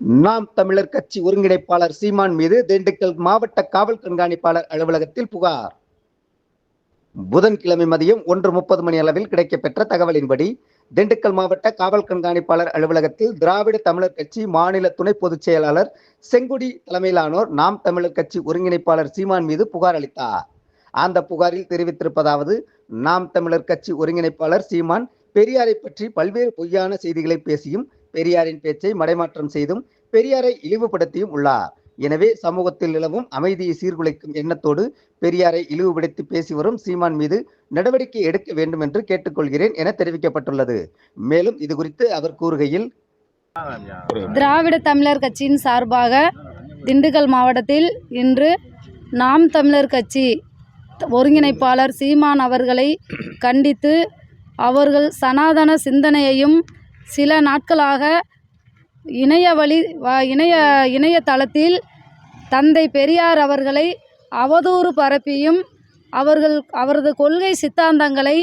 நாம் தமிழர் கட்சி ஒருங்கிணைப்பாளர் சீமான் மீது திண்டுக்கல் மாவட்ட காவல் கண்காணிப்பாளர் அலுவலகத்தில் புகார். புதன்கிழமை மதியம் ஒன்று முப்பது மணி அளவில் கிடைக்கப்பெற்ற தகவலின்படி திண்டுக்கல் மாவட்ட காவல் கண்காணிப்பாளர் அலுவலகத்தில் திராவிட தமிழர் கட்சி மாநில துணை பொதுச் செயலாளர் செங்குடி தலைமையிலானோர் நாம் தமிழர் கட்சி ஒருங்கிணைப்பாளர் சீமான் மீது புகார் அளித்தார். அந்த புகாரில் தெரிவித்திருப்பதாவது நாம் தமிழர் கட்சி ஒருங்கிணைப்பாளர் சீமான் பெரியாரை பற்றி பல்வேறு பொய்யான செய்திகளை பேசியும் பெரியாரின் பேச்சை மடைமாற்றம் செய்தும் பெரியாரை இழிவுபடுத்தியும் உள்ளார். எனவே சமூகத்தில் நிலவும் அமைதியை சீர்குலைக்கும் எண்ணத்தோடு பெரியாரை இழிவுபடுத்தி பேசி வரும் சீமான் மீது நடவடிக்கை எடுக்க வேண்டும் என்று கேட்டுக்கொள்கிறேன் என தெரிவிக்கப்பட்டுள்ளது. மேலும் இது குறித்து அவர் கூறுகையில் திராவிட தமிழர் கட்சியின் சார்பாக திண்டுக்கல் மாவட்டத்தில் இன்று நாம் தமிழர் கட்சி ஒருங்கிணைப்பாளர் சீமான் அவர்களை கண்டித்து அவர்கள் சனாதன சிந்தனையையும் சில நாட்களாக இணைய வழி இணைய இணையதளத்தில் தந்தை பெரியார் அவர்களை அவதூறு பரப்பியும் அவர்கள் அவரது கொள்கை சித்தாந்தங்களை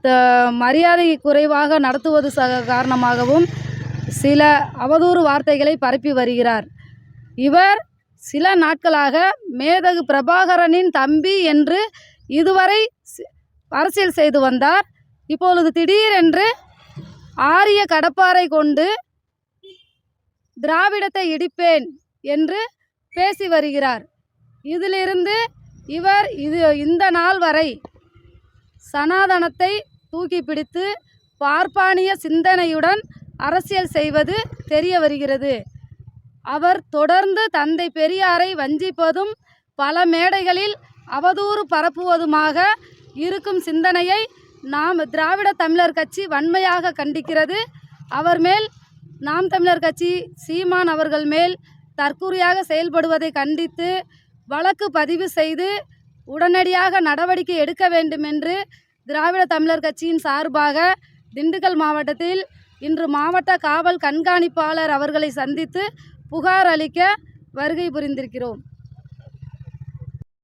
த- மரியாதை குறைவாக நடத்துவது ச காரணமாகவும் சில அவதூறு வார்த்தைகளை பரப்பி வருகிறார். இவர் சில நாட்களாக மேதகு பிரபாகரனின் தம்பி என்று இதுவரை அரசியல் செய்து வந்தார். இப்பொழுது திடீரென்று ஆரிய கடப்பாரை கொண்டு திராவிடத்தை இடிப்பேன் என்று பேசி வருகிறார். இதிலிருந்து இவர் இது இந்த நாள் வரை சனாதனத்தை தூக்கி பிடித்து பார்ப்பானிய சிந்தனையுடன் அரசியல் செய்வது தெரிய வருகிறது. அவர் தொடர்ந்து தந்தை பெரியாரை வஞ்சிப்பதும் பல மேடைகளில் அவதூறு பரப்புவதுமாக இருக்கும் சிந்தனையை நாம் திராவிட தமிழர் கட்சி வன்மையாக கண்டிக்கிறது. அவர் மேல் நாம் தமிழர் கட்சி சீமான் அவர்கள் மேல் தற்கூறியாக செயல்படுவதை கண்டித்து வழக்கு பதிவு செய்து உடனடியாக நடவடிக்கை எடுக்க வேண்டும் என்று திராவிட தமிழர் கட்சியின் சார்பாக திண்டுக்கல் மாவட்டத்தில் இன்று மாவட்ட காவல் கண்காணிப்பாளர் அவர்களை சந்தித்து புகார் அளிக்க வருகை புரிந்திருக்கிறோம்.